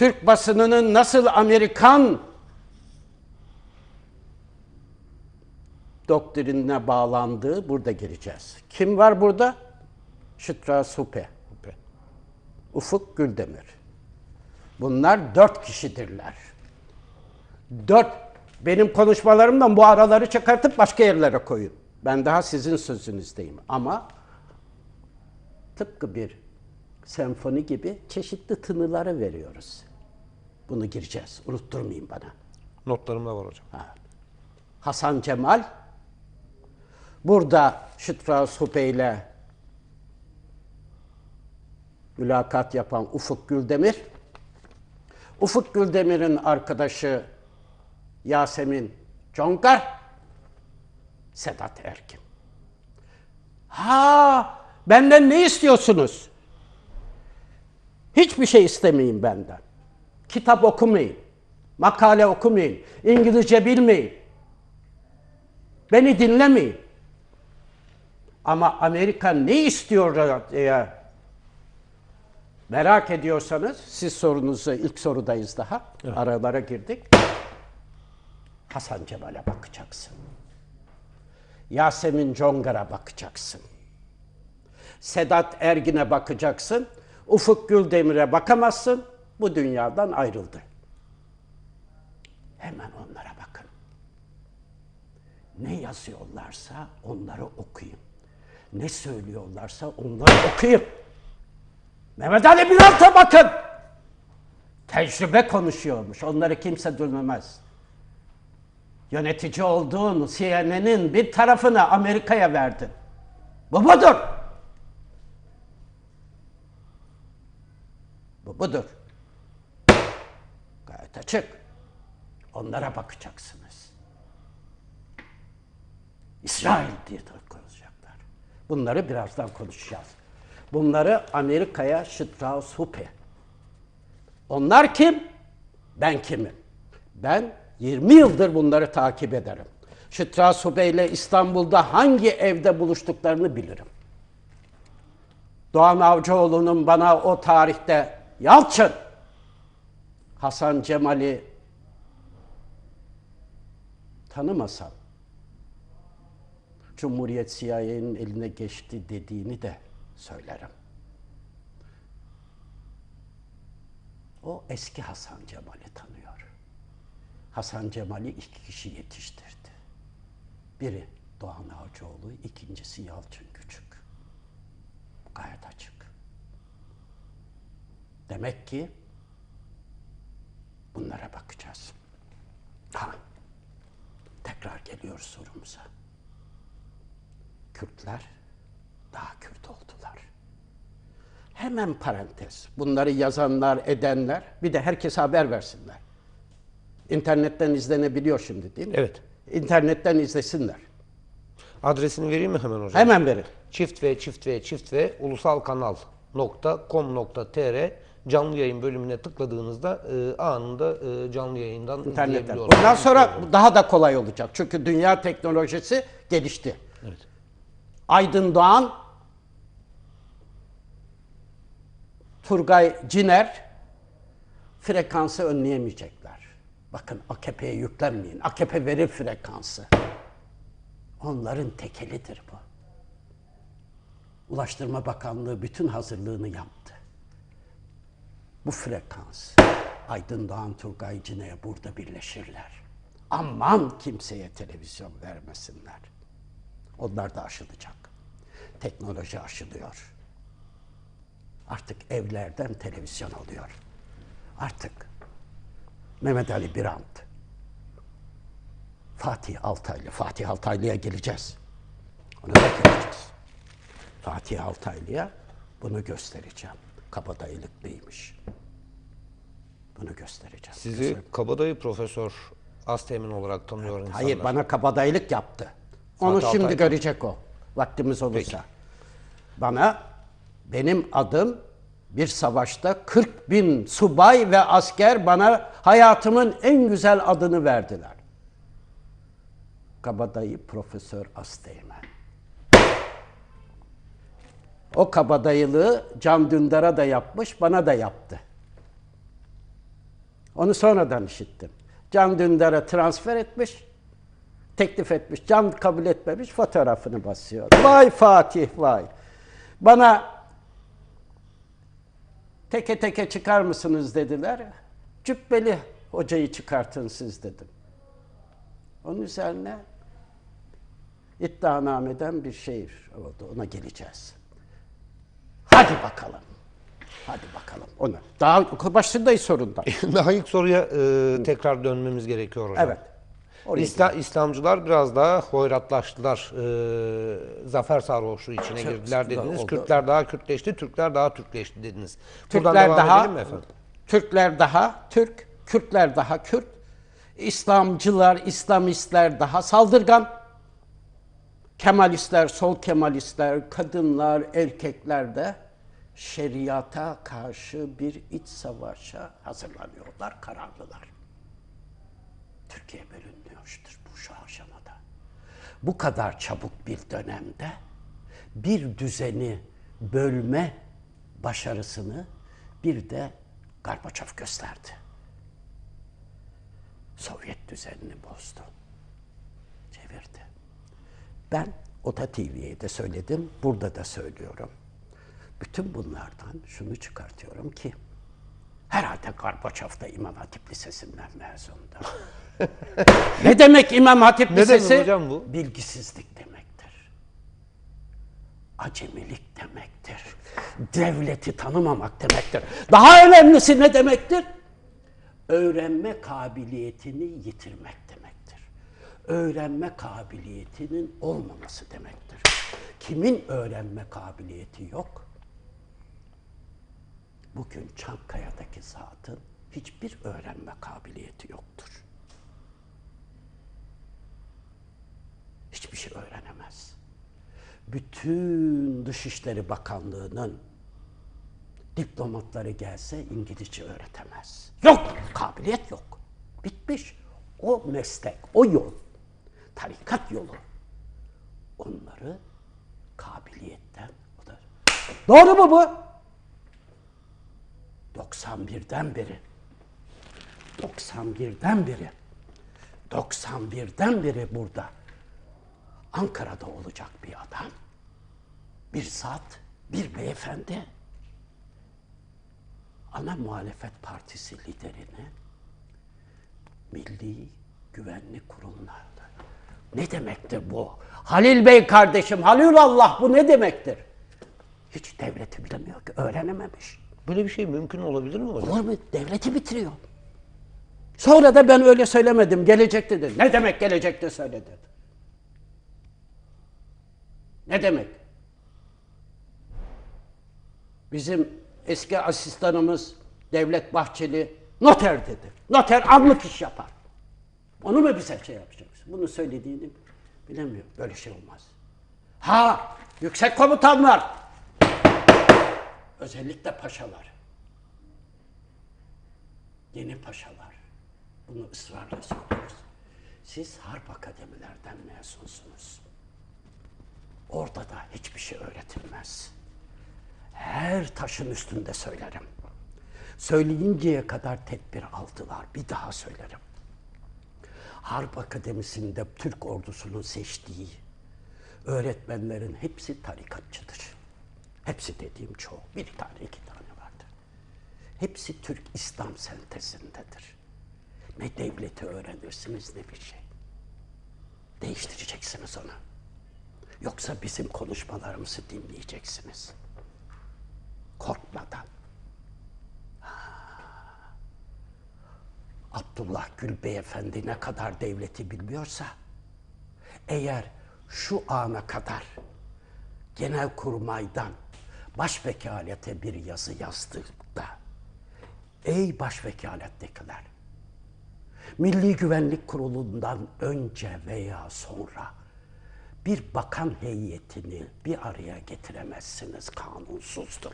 Türk basınının nasıl Amerikan doktrinine bağlandığı burada gireceğiz. Kim var burada? Strauss Hupe. Ufuk Güldemir. Bunlar dört kişidirler. Dört, benim konuşmalarımdan bu araları çıkartıp başka yerlere koyun. Ben daha sizin sözünüzdeyim. Ama tıpkı bir senfoni gibi çeşitli tınıları veriyoruz. Bunu gireceğiz. Unutturmayın bana. Notlarımda var hocam. Hasan Cemal. Burada Strauss Hupe ile mülakat yapan Ufuk Güldemir. Ufuk Güldemir'in arkadaşı Yasemin Congar, Sedat Erkin. Ha, benden ne istiyorsunuz? Hiçbir şey istemeyin benden. Kitap okumayın, makale okumayın, İngilizce bilmeyin. Beni dinlemeyin. Ama Amerika ne istiyor diye merak ediyorsanız siz sorunuzu ilk sorudayız daha. Aralara girdik. Hasan Cemal'e bakacaksın. Yasemin Congar'a bakacaksın. Sedat Ergin'e bakacaksın. Ufuk Güldemir'e bakamazsın. Bu dünyadan ayrıldı. Hemen onlara bakın. Ne yazıyorlarsa onları okuyun. Ne söylüyorlarsa onları okuyun. Mehmet Ali Bülent'e bakın. Tecrübe konuşuyormuş. Onları kimse duymamaz. Yönetici olduğun CNN'in bir tarafını Amerika'ya verdin. Bu budur. Bu budur. Açık. Onlara bakacaksınız. İsrail diye konuşacaklar. Bunları birazdan konuşacağız. Bunları Amerika'ya Strauss Hupe. Onlar kim? Ben kimim? Ben 20 yıldır bunları takip ederim. Strauss Hupe ile İstanbul'da hangi evde buluştuklarını bilirim. Doğan Avcıoğlu'nun bana o tarihte Yalçın, Hasan Cemal'i tanımasam, Cumhuriyet CIA'nin eline geçti dediğini de söylerim. O eski Hasan Cemal'i tanıyor. Hasan Cemal'i iki kişi yetiştirdi. Biri Doğan Avcıoğlu, ikincisi Yalçın Küçük. Gayet açık. Demek ki bunlara bakacağız. Ha, tekrar geliyoruz sorumuza. Kürtler daha Kürt oldular. Hemen parantez. Bunları yazanlar, edenler bir de herkese haber versinler. İnternetten izlenebiliyor şimdi değil mi? Evet. İnternetten izlesinler. Adresini vereyim mi hemen hocam? Hemen verin. Çift ve çift ve çift ve ulusal kanal canlı yayın bölümüne tıkladığınızda e, anında e, canlı yayından İnternetten. izleyebiliyorsunuz. Bundan sonra daha da kolay olacak. Çünkü dünya teknolojisi gelişti. Evet. Aydın Doğan, Turgay Ciner frekansı önleyemeyecekler. Bakın AKP'ye yüklenmeyin. AKP verir frekansı. Onların tekelidir bu. Ulaştırma Bakanlığı bütün hazırlığını yaptı. Bu frekans Aydın Doğan Turgay Cine'ye burada birleşirler. Aman kimseye televizyon vermesinler. Onlar da aşılacak. Teknoloji aşılıyor. Artık evlerden televizyon oluyor. Artık Mehmet Ali Birant, Fatih Altaylı, Fatih Altaylı'ya geleceğiz. Ona da geleceğiz. Fatih Altaylı'ya bunu göstereceğim. Kabadayılık neymiş? Bunu göstereceğim. Sizi kabadayı Profesör Asteğmen olarak tanıyor insanlar. Hayır bana kabadayılık yaptı. Onu Fatih şimdi Altaylı. görecek o. Vaktimiz olursa. Bana benim adım bir savaşta 40 bin subay ve asker bana hayatımın en güzel adını verdiler. Kabadayı Profesör Asteğmen. O kabadayılığı Can Dündar'a da yapmış, bana da yaptı. Onu sonradan işittim. Can Dündar'a transfer etmiş, teklif etmiş. Can kabul etmemiş, fotoğrafını basıyor. Vay Fatih vay. Bana teke teke çıkar mısınız dediler. Cübbeli hocayı çıkartın siz dedim. Onun üzerine iddianameden bir şey oldu. Ona geleceğiz. Hadi bakalım. Hadi bakalım. Ona. Daha başındayız sorundan. Daha ilk soruya e, tekrar dönmemiz gerekiyor hocam. Evet. Oraya İsla, İslamcılar biraz daha hoyratlaştılar. E, zafer sarhoşluğu içine Çok girdiler dediniz. oldu. Kürtler daha Kürtleşti, Türkler daha Türkleşti dediniz. Buradan Türkler devam daha edelim mi efendim? Türkler daha Türk, Kürtler daha Kürt, İslamcılar, İslamistler daha saldırgan. Kemalistler, sol Kemalistler, kadınlar, erkekler de şeriata karşı bir iç savaşa hazırlanıyorlar, kararlılar. Türkiye bölünmüştür bu şu aşamada. Bu kadar çabuk bir dönemde bir düzeni bölme başarısını bir de Gorbaçov gösterdi. Sovyet düzenini bozdu. Çevirdi. Ben Ota TV'ye de söyledim, burada da söylüyorum. Bütün bunlardan şunu çıkartıyorum ki herhalde Gorbaçov da İmam Hatip Lisesi'nden mezundu. ne demek İmam Hatip Ne Lisesi? hocam bu? Bilgisizlik demektir. Acemilik demektir. Devleti tanımamak demektir. Daha önemlisi ne demektir? Öğrenme kabiliyetini yitirmek demektir. Öğrenme kabiliyetinin olmaması demektir. Kimin öğrenme kabiliyeti yok? Bugün Çankaya'daki zatın hiçbir öğrenme kabiliyeti yoktur. hiçbir şey öğrenemez. Bütün Dışişleri Bakanlığı'nın diplomatları gelse İngilizce öğretemez. Yok, kabiliyet yok. Bitmiş. O meslek, o yol, tarikat yolu. Onları kabiliyetten o Doğru mu bu? 91'den beri. 91'den beri. 91'den beri burada Ankara'da olacak bir adam, bir zat, bir beyefendi. Ana muhalefet partisi liderini Milli Güvenlik Kurulu'na. Ne demektir bu? Halil Bey kardeşim, Halilullah bu ne demektir? Hiç devleti bilemiyor ki, öğrenememiş. Böyle bir şey mümkün olabilir mi hocam? Olur mu? Devleti bitiriyor. Sonra da ben öyle söylemedim, gelecekte dedi. Ne demek gelecekte söyle dedi. Ne demek? Bizim eski asistanımız Devlet Bahçeli noter dedi. Noter anlık iş yapar. Onu mu bize şey yapacaksın? Bunu söylediğini bilemiyor. Böyle şey olmaz. Ha, yüksek komutanlar. Özellikle paşalar. Yeni paşalar. Bunu ısrarla söylüyoruz. Siz harp akademilerden mezunsunuz. Orada da hiçbir şey öğretilmez. Her taşın üstünde söylerim. Söyleyinceye kadar tedbir aldılar. Bir daha söylerim. Harp Akademisi'nde Türk ordusunun seçtiği öğretmenlerin hepsi tarikatçıdır. Hepsi dediğim çoğu. Bir tane, iki tane vardır. Hepsi Türk İslam sentezindedir. Ne devleti öğrenirsiniz ne bir şey. Değiştireceksiniz onu. Yoksa bizim konuşmalarımızı dinleyeceksiniz. Korkmadan. Abdullah Gül Beyefendi ne kadar devleti bilmiyorsa, eğer şu ana kadar Genelkurmay'dan başvekalete bir yazı yazdığında, ey başvekalettekiler, Milli Güvenlik Kurulu'ndan önce veya sonra bir bakan heyetini bir araya getiremezsiniz, kanunsuzdur.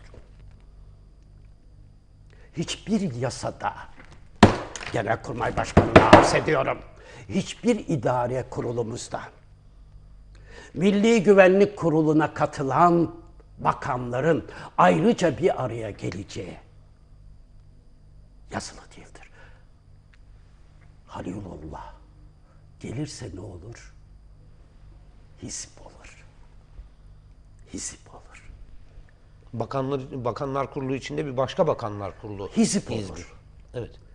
Hiçbir yasada, Genelkurmay Başkanı'na arz ediyorum, hiçbir idare kurulumuzda, Milli Güvenlik Kurulu'na katılan bakanların ayrıca bir araya geleceği yazılı değildir. Halilullah gelirse ne olur? Hizip olur. Hizip olur. Bakanlar Bakanlar Kurulu içinde bir başka Bakanlar Kurulu. Hizip olur. Evet.